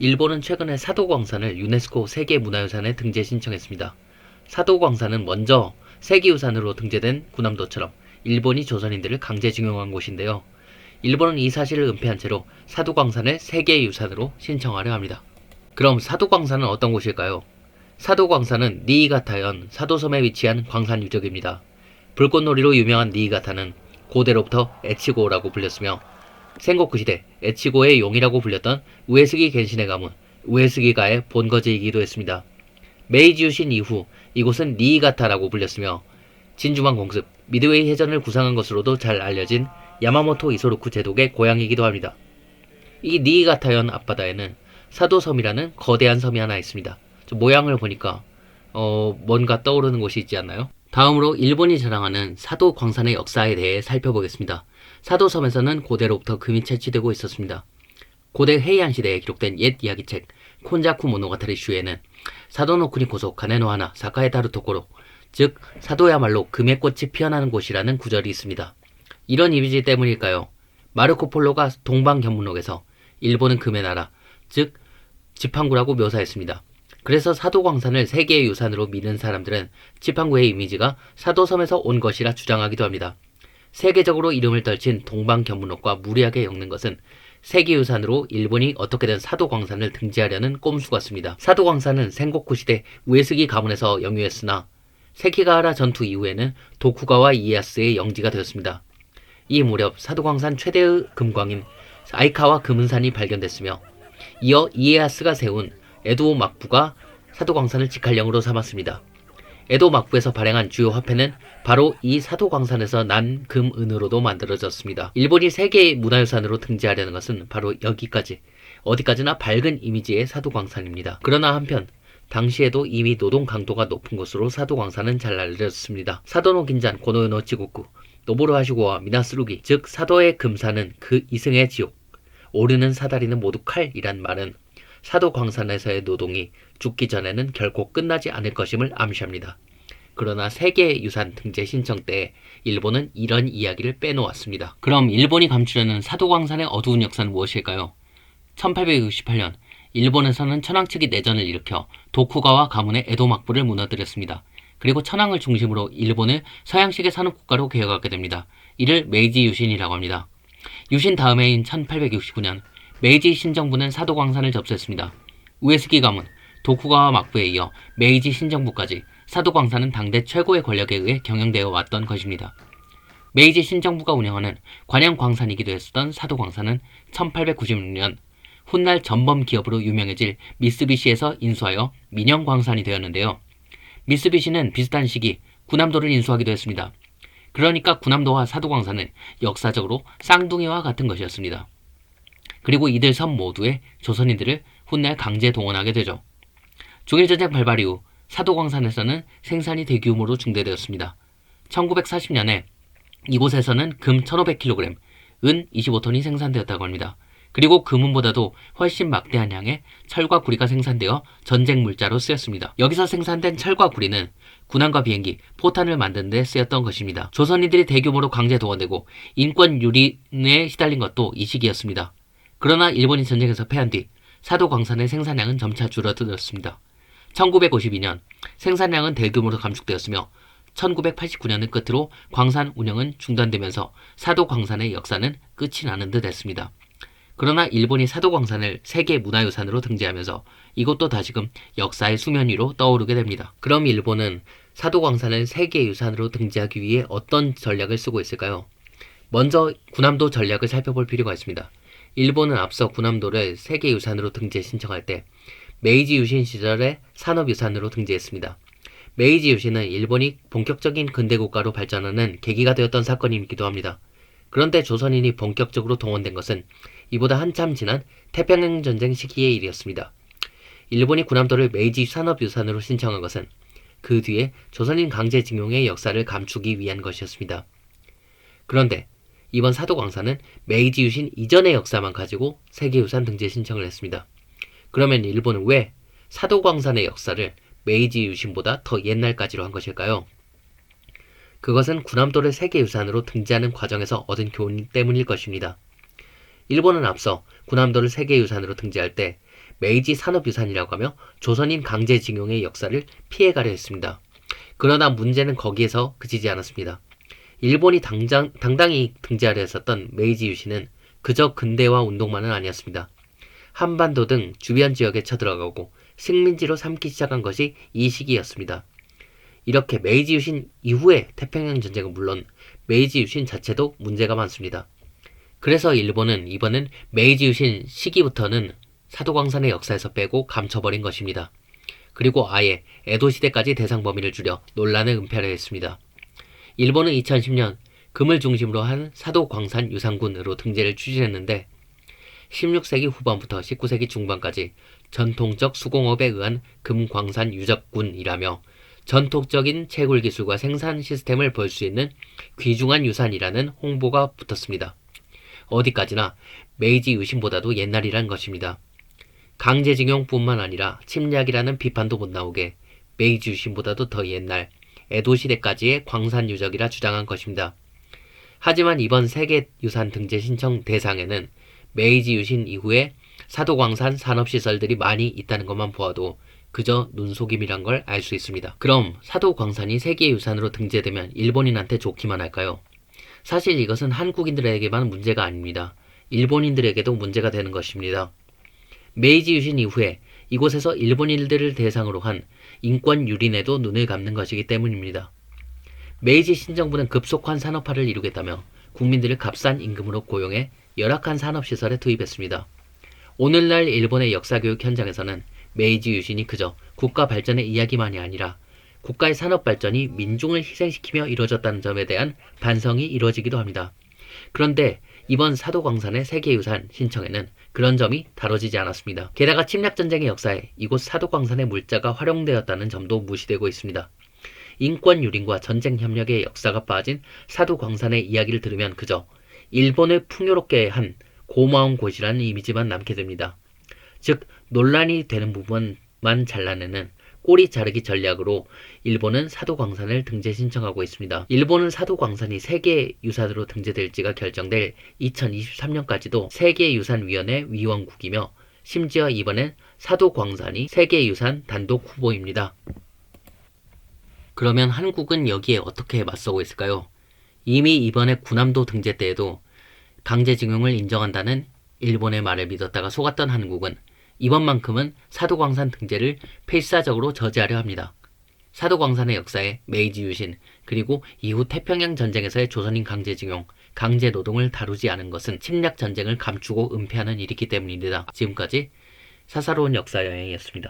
일본은 최근에 사도광산을 유네스코 세계문화유산에 등재 신청했습니다. 사도광산은 먼저 세계유산으로 등재된 군함도처럼 일본이 조선인들을 강제징용한 곳인데요. 일본은 이 사실을 은폐한 채로 사도광산을 세계유산으로 신청하려 합니다. 그럼 사도광산은 어떤 곳일까요? 사도광산은 니이가타현 사도섬에 위치한 광산 유적입니다. 불꽃놀이로 유명한 니이가타는 고대로부터 에치고라고 불렸으며 생고쿠 시대 에치고의 용이라고 불렸던 우에스기 겐신의 가문 우에스기가의 본거지이기도 했습니다. 메이지 유신 이후 이곳은 니이가타라고 불렸으며 진주만 공습, 미드웨이 해전을 구상한 것으로도 잘 알려진 야마모토 이소루쿠 제독의 고향이기도 합니다. 이 니이가타현 앞바다에는 사도섬이라는 거대한 섬이 하나 있습니다. 저 모양을 보니까 어, 뭔가 떠오르는 곳이 있지 않나요? 다음으로 일본이 자랑하는 사도 광산의 역사에 대해 살펴보겠습니다. 사도섬에서는 고대로부터 금이 채취되고 있었습니다. 고대 헤이안 시대에 기록된 옛 이야기책 콘자쿠 모노가타리 슈에는 사도노쿠니 고속 가네노하나 사카에 다루 토코로 즉 사도야말로 금의 꽃이 피어나는 곳이라는 구절이 있습니다. 이런 이미지 때문일까요? 마르코 폴로가 동방견문록에서 일본은 금의 나라 즉 지팡구라고 묘사했습니다. 그래서 사도광산을 세계의 유산으로 믿는 사람들은 지팡구의 이미지가 사도섬에서 온 것이라 주장하기도 합니다. 세계적으로 이름을 떨친 동방견문록과 무리하게 엮는 것은 세계유산으로 일본이 어떻게든 사도광산을 등재하려는 꼼수 같습니다. 사도광산은 생고쿠 시대 우에스기 가문에서 영유했으나 세키가하라 전투 이후에는 도쿠가와 이에야스의 영지가 되었습니다. 이 무렵 사도광산 최대의 금광인 아이카와 금은산이 발견됐으며 이어 이에야스가 세운 에도 막부가 사도광산을 직할령으로 삼았습니다. 에도 막부에서 발행한 주요 화폐는 바로 이 사도광산에서 난 금, 은으로도 만들어졌습니다. 일본이 세계 문화유산으로 등재하려는 것은 바로 여기까지, 어디까지나 밝은 이미지의 사도광산입니다. 그러나 한편, 당시에도 이미 노동 강도가 높은 곳으로 사도광산은 잘 알려졌습니다. 사도노 긴잔 고노요노 지국구, 노보로 하시고와 미나스루기, 즉 사도의 금산은 그 이승의 지옥, 오르는 사다리는 모두 칼이란 말은 사도 광산에서의 노동이 죽기 전에는 결코 끝나지 않을 것임을 암시합니다. 그러나 세계유산 등재 신청 때 일본은 이런 이야기를 빼놓았습니다. 그럼 일본이 감추려는 사도광산의 어두운 역사는 무엇일까요? 1868년 일본에서는 천황 측이 내전을 일으켜 도쿠가와 가문의 에도 막부를 무너뜨렸습니다. 그리고 천황을 중심으로 일본을 서양식의 산업 국가로 개혁하게 됩니다. 이를 메이지 유신이라고 합니다. 유신 다음해인 1869년 메이지 신정부는 사도광산을 접수했습니다. 우에스기 가문, 도쿠가와 막부에 이어 메이지 신정부까지 사도광산은 당대 최고의 권력에 의해 경영되어 왔던 것입니다. 메이지 신정부가 운영하는 관양광산이기도 했었던 사도광산은 1896년 훗날 전범 기업으로 유명해질 미쓰비시에서 인수하여 민영광산이 되었는데요. 미쓰비시는 비슷한 시기 군함도를 인수하기도 했습니다. 그러니까 군함도와 사도광산은 역사적으로 쌍둥이와 같은 것이었습니다. 그리고 이들 섬 모두에 조선인들을 훗날 강제 동원하게 되죠. 중일전쟁 발발 이후 사도광산에서는 생산이 대규모로 중대되었습니다. 1940년에 이곳에서는 금 1500kg, 은 25톤이 생산되었다고 합니다. 그리고 금은보다도 훨씬 막대한 양의 철과 구리가 생산되어 전쟁 물자로 쓰였습니다. 여기서 생산된 철과 구리는 군함과 비행기, 포탄을 만드는 데 쓰였던 것입니다. 조선인들이 대규모로 강제 동원되고 인권 유린에 시달린 것도 이 시기였습니다. 그러나 일본이 전쟁에서 패한 뒤 사도 광산의 생산량은 점차 줄어들었습니다. 1952년 생산량은 대규모로 감축되었으며 1989년을 끝으로 광산 운영은 중단되면서 사도 광산의 역사는 끝이 나는 듯 했습니다. 그러나 일본이 사도 광산을 세계 문화유산으로 등재하면서 이것도 다시금 역사의 수면 위로 떠오르게 됩니다. 그럼 일본은 사도 광산을 세계 유산으로 등재하기 위해 어떤 전략을 쓰고 있을까요? 먼저 군함도 전략을 살펴볼 필요가 있습니다. 일본은 앞서 군함도를 세계유산으로 등재 신청할 때 메이지 유신 시절에 산업유산으로 등재했습니다. 메이지 유신은 일본이 본격적인 근대국가로 발전하는 계기가 되었던 사건이기도 합니다. 그런데 조선인이 본격적으로 동원된 것은 이보다 한참 지난 태평양 전쟁 시기의 일이었습니다. 일본이 군함도를 메이지 산업유산으로 신청한 것은 그 뒤에 조선인 강제징용의 역사를 감추기 위한 것이었습니다. 그런데 이번 사도광산은 메이지 유신 이전의 역사만 가지고 세계유산 등재 신청을 했습니다. 그러면 일본은 왜 사도광산의 역사를 메이지 유신보다 더 옛날까지로 한 것일까요? 그것은 군함도를 세계유산으로 등재하는 과정에서 얻은 교훈 때문일 것입니다. 일본은 앞서 군함도를 세계유산으로 등재할 때 메이지 산업유산이라고 하며 조선인 강제징용의 역사를 피해가려 했습니다. 그러나 문제는 거기에서 그치지 않았습니다. 일본이 당장, 당당히 등재하려 했었던 메이지 유신은 그저 근대화 운동만은 아니었습니다. 한반도 등 주변 지역에 쳐들어가고 식민지로 삼기 시작한 것이 이 시기였습니다. 이렇게 메이지 유신 이후의 태평양 전쟁은 물론 메이지 유신 자체도 문제가 많습니다. 그래서 일본은 이번엔 메이지 유신 시기부터는 사도광산의 역사에서 빼고 감춰버린 것입니다. 그리고 아예 에도 시대까지 대상 범위를 줄여 논란을 은폐하려 했습니다. 일본은 2010년 금을 중심으로 한 사도광산 유산군으로 등재를 추진했는데 16세기 후반부터 19세기 중반까지 전통적 수공업에 의한 금광산 유적군이라며 전통적인 채굴 기술과 생산 시스템을 볼 수 있는 귀중한 유산이라는 홍보가 붙었습니다. 어디까지나 메이지 유신보다도 옛날이란 것입니다. 강제징용뿐만 아니라 침략이라는 비판도 못 나오게 메이지 유신보다도 더 옛날 에도 시대까지의 광산 유적이라 주장한 것입니다. 하지만 이번 세계유산 등재 신청 대상에는 메이지 유신 이후에 사도광산 산업시설들이 많이 있다는 것만 보아도 그저 눈속임이란 걸 알 수 있습니다. 그럼 사도광산이 세계유산으로 등재되면 일본인한테 좋기만 할까요? 사실 이것은 한국인들에게만 문제가 아닙니다. 일본인들에게도 문제가 되는 것입니다. 메이지 유신 이후에 이곳에서 일본인들을 대상으로 한 인권 유린에도 눈을 감는 것이기 때문입니다. 메이지 신정부는 급속한 산업화를 이루겠다며 국민들을 값싼 임금으로 고용해 열악한 산업시설에 투입했습니다. 오늘날 일본의 역사교육 현장에서는 메이지 유신이 그저 국가 발전의 이야기만이 아니라 국가의 산업 발전이 민중을 희생시키며 이루어졌다는 점에 대한 반성이 이루어지기도 합니다. 그런데 이번 사도광산의 세계유산 신청에는 그런 점이 다뤄지지 않았습니다. 게다가 침략전쟁의 역사에 이곳 사도광산의 물자가 활용되었다는 점도 무시되고 있습니다. 인권 유린과 전쟁 협력의 역사가 빠진 사도광산의 이야기를 들으면 그저 일본을 풍요롭게 한 고마운 곳이라는 이미지만 남게 됩니다. 즉 논란이 되는 부분만 잘라내는 꼬리 자르기 전략으로 일본은 사도광산을 등재 신청하고 있습니다. 일본은 사도광산이 세계 유산으로 등재될지가 결정될 2023년까지도 세계유산위원회 위원국이며 심지어 이번엔 사도광산이 세계유산 단독 후보입니다. 그러면 한국은 여기에 어떻게 맞서고 있을까요? 이미 이번에 군함도 등재 때에도 강제징용을 인정한다는 일본의 말을 믿었다가 속았던 한국은 이번만큼은 사도광산 등재를 필사적으로 저지하려 합니다. 사도광산의 역사에 메이지 유신 그리고 이후 태평양 전쟁에서의 조선인 강제징용, 강제 노동을 다루지 않은 것은 침략 전쟁을 감추고 은폐하는 일이기 때문입니다. 지금까지 사사로운 역사 여행이었습니다.